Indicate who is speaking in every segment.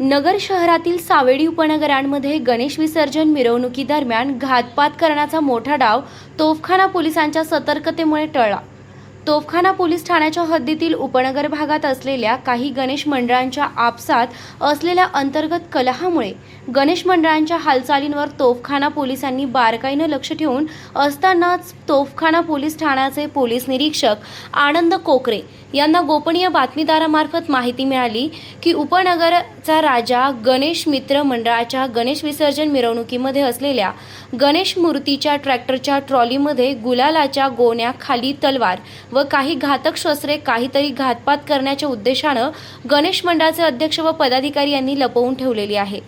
Speaker 1: नगर शहरातील सावेडी उपनगरांमध्ये गणेश विसर्जन मिरवणुकीदरम्यान घातपात करण्याचा मोठा डाव तोफखाना पोलिसांच्या सतर्कतेमुळे टळला. तोफखाना पोलीस ठाण्याच्या हद्दीतील उपनगर भागात असलेल्या काही गणेश मंडळांच्या आपसात असलेल्या अंतर्गत कलहामुळे गणेश मंडळांच्या हालचालींवर तोफखाना पोलिसांनी बारकाईनं लक्ष ठेवून असतानाच तोफखाना पोलीस ठाण्याचे पोलीस निरीक्षक आनंद कोकरे यांना गोपनीय बातमीदारामार्फत माहिती मिळाली की उपनगरचा राजा गणेश मित्र मंडळाच्या गणेश विसर्जन मिरवणुकीमध्ये असलेल्या गणेश मूर्तीच्या ट्रॅक्टरच्या ट्रॉलीमध्ये गुलालाच्या गोण्या खाली तलवार व काही घातक शस्त्रे काहीतरी घातपात करण्याच्या उद्देशानं गणेश मंडळाचे अध्यक्ष व पदाधिकारी यांनी लपवून ठेवलेली आहे.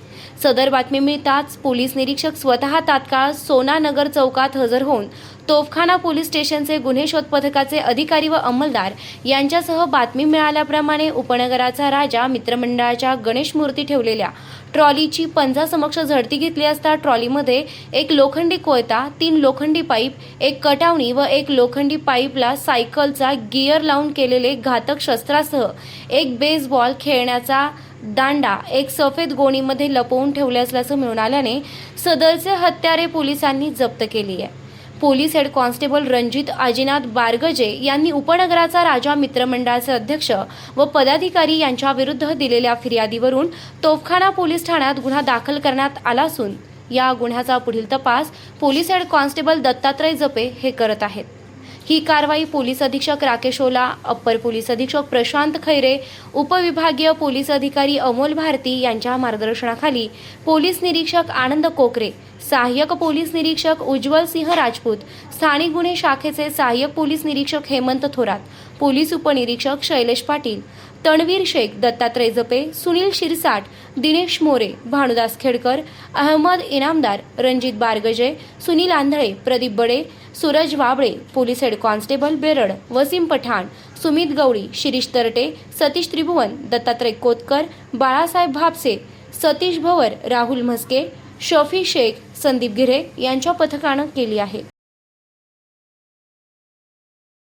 Speaker 1: सदर बातमी मिळताच पोलीस निरीक्षक स्वतः तात्काळ सोनानगर चौकात हजर होऊन तोफखाना पोलीस स्टेशनचे गुन्हे शोध पथकाचे अधिकारी व अंमलदार यांच्यासह बातमी मिळाल्याप्रमाणे उपनगराचा राजा मित्रमंडळाच्या गणेश मूर्ती ठेवलेल्या ट्रॉलीची पंजासमक्ष झडती घेतली असता ट्रॉलीमध्ये एक लोखंडी कोयता तीन लोखंडी पाईप एक कटावणी व एक लोखंडी पाईपला सायकलचा गिअर लावून केलेले घातक शस्त्रासह एक बेसबॉल खेळण्याचा दांडा एक सफेद गोणीमध्ये लपवून ठेवले असल्याचं मिळून आल्याने सदरचे हत्यारे पोलिसांनी जप्त केली आहे. Police head constable Ranjit Ajinath Bargaje यांनी उपनगराचा राजा मित्रमंडळाचे अध्यक्ष व पदाधिकारी यांच्या विरुद्ध दिलेल्या फिर्यादीवरून तोफखाना पोलीस ठाण्यात गुन्हा दाखल करण्यात आला असून या गुन्ह्याचा पुढील तपास पोलीस हेड कॉन्स्टेबल दत्तात्रय जपे हे करत आहेत. ही कारवाई पोलीस अधीक्षक राकेश ओला अप्पर पोलीस अधीक्षक प्रशांत खैरे उपविभागीय पोलीस अधिकारी अमोल भारती यांच्या मार्गदर्शनाखाली पोलीस निरीक्षक आनंद कोकरे सहाय्यक पोलीस निरीक्षक उज्ज्वल सिंह राजपूत स्थानिक गुन्हे शाखेचे सहाय्यक पोलीस निरीक्षक हेमंत थोरात पोलीस उपनिरीक्षक Shailesh Patil Tanveer Shaikh Dattatray Jape Sunil Shirsat Dinesh More Bhanudas Khedkar Ahmed Inamdar Ranjit Bargaje Sunil Andhale Pradeep Bade Suraj Wable police head constable Berad Waseem Pathan Sumit Gawali Shirish Tarate Satish Tribhuvan Dattatray Kotkar Balasaheb Bhapse Satish Bhavar Rahul Mhaske Shafi Shaikh Sandeep Gire यांच्या पथकानं केली आहे.